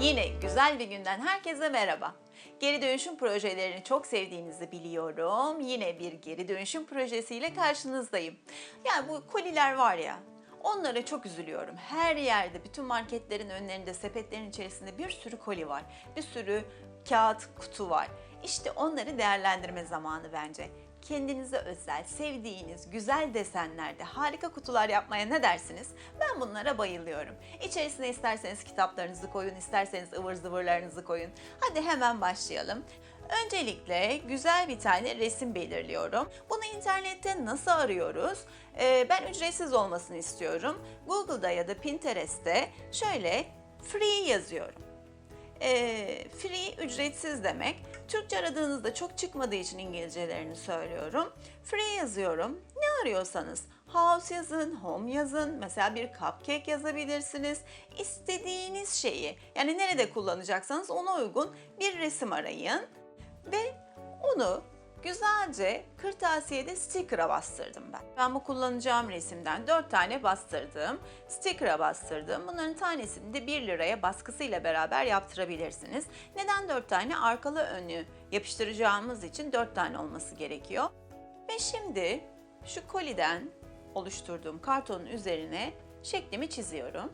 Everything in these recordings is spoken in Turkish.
Yine güzel bir günden herkese merhaba. Geri dönüşüm projelerini çok sevdiğinizi biliyorum. Yine bir geri dönüşüm projesiyle karşınızdayım. Yani bu koliler var ya, onlara çok üzülüyorum. Her yerde, bütün marketlerin önlerinde, sepetlerin içerisinde bir sürü koli var. Bir sürü kağıt kutu var. İşte onları değerlendirme zamanı bence. Kendinize özel, sevdiğiniz, güzel desenlerde harika kutular yapmaya ne dersiniz? Ben bunlara bayılıyorum. İçerisine isterseniz kitaplarınızı koyun, isterseniz ıvır zıvırlarınızı koyun. Hadi hemen başlayalım. Öncelikle güzel bir tane resim belirliyorum. Bunu internette nasıl arıyoruz? Ee, ben ücretsiz olmasını istiyorum. Google'da ya da Pinterest'te şöyle free yazıyorum. E, free ücretsiz demek. Türkçe aradığınızda çok çıkmadığı için İngilizcelerini söylüyorum. Free yazıyorum. Ne arıyorsanız house yazın, home yazın, mesela bir cupcake yazabilirsiniz. İstediğiniz şeyi yani nerede kullanacaksanız ona uygun bir resim arayın ve onu güzelce kırtasiyede sticker'a bastırdım ben. Ben bu kullanacağım resimden 4 tane bastırdım. Sticker'a bastırdım. Bunların tanesini de 1 liraya baskısıyla beraber yaptırabilirsiniz. Neden 4 tane? Arkalı önlü yapıştıracağımız için 4 tane olması gerekiyor. Ve şimdi şu koliden oluşturduğum kartonun üzerine şeklimi çiziyorum.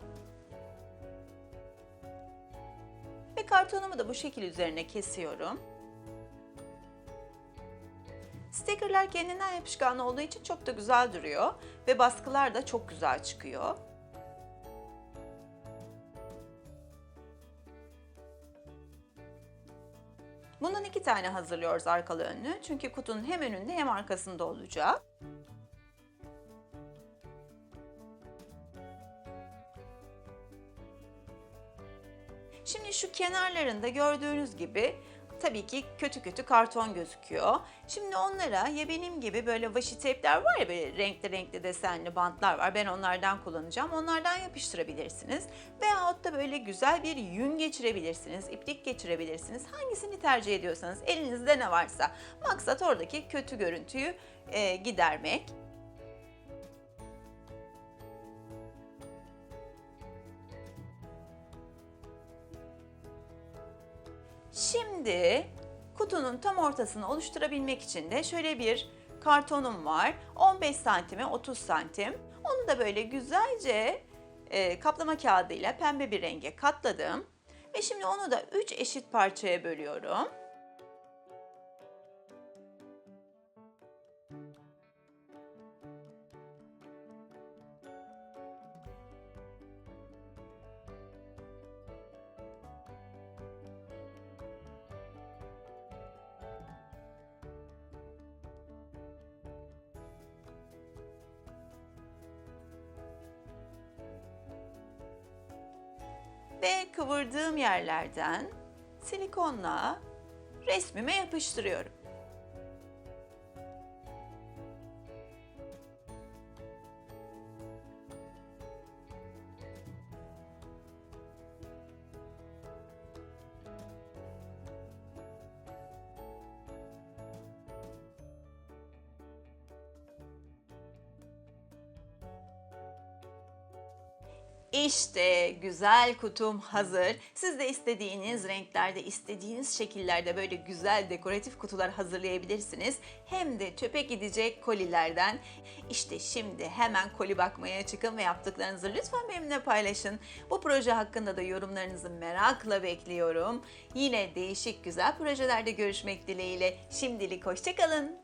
Ve kartonumu da bu şekil üzerine kesiyorum. Stickerlar kendinden yapışkan olduğu için çok da güzel duruyor ve baskılar da çok güzel çıkıyor. Bundan iki tane hazırlıyoruz arkalı önlü. Çünkü kutunun hem önünde hem arkasında olacak. Şimdi şu kenarlarında gördüğünüz gibi tabii ki kötü kötü karton gözüküyor. Şimdi onlara ya benim gibi böyle washi tape'ler var ya böyle renkli renkli desenli bantlar var. Ben onlardan kullanacağım. Onlardan yapıştırabilirsiniz. Veyahut da böyle güzel bir yün geçirebilirsiniz. iplik geçirebilirsiniz. Hangisini tercih ediyorsanız elinizde ne varsa. Maksat oradaki kötü görüntüyü e, gidermek. Şimdi kutunun tam ortasını oluşturabilmek için de şöyle bir kartonum var. 15 santime 30 santim. Onu da böyle güzelce e, kaplama kağıdıyla pembe bir renge katladım. Ve şimdi onu da 3 eşit parçaya bölüyorum. Ve kıvırdığım yerlerden silikonla resmime yapıştırıyorum. İşte güzel kutum hazır. Siz de istediğiniz renklerde, istediğiniz şekillerde böyle güzel dekoratif kutular hazırlayabilirsiniz. Hem de çöpe gidecek kolilerden. İşte şimdi hemen koli bakmaya çıkın ve yaptıklarınızı lütfen benimle paylaşın. Bu proje hakkında da yorumlarınızı merakla bekliyorum. Yine değişik güzel projelerde görüşmek dileğiyle. Şimdilik hoşçakalın.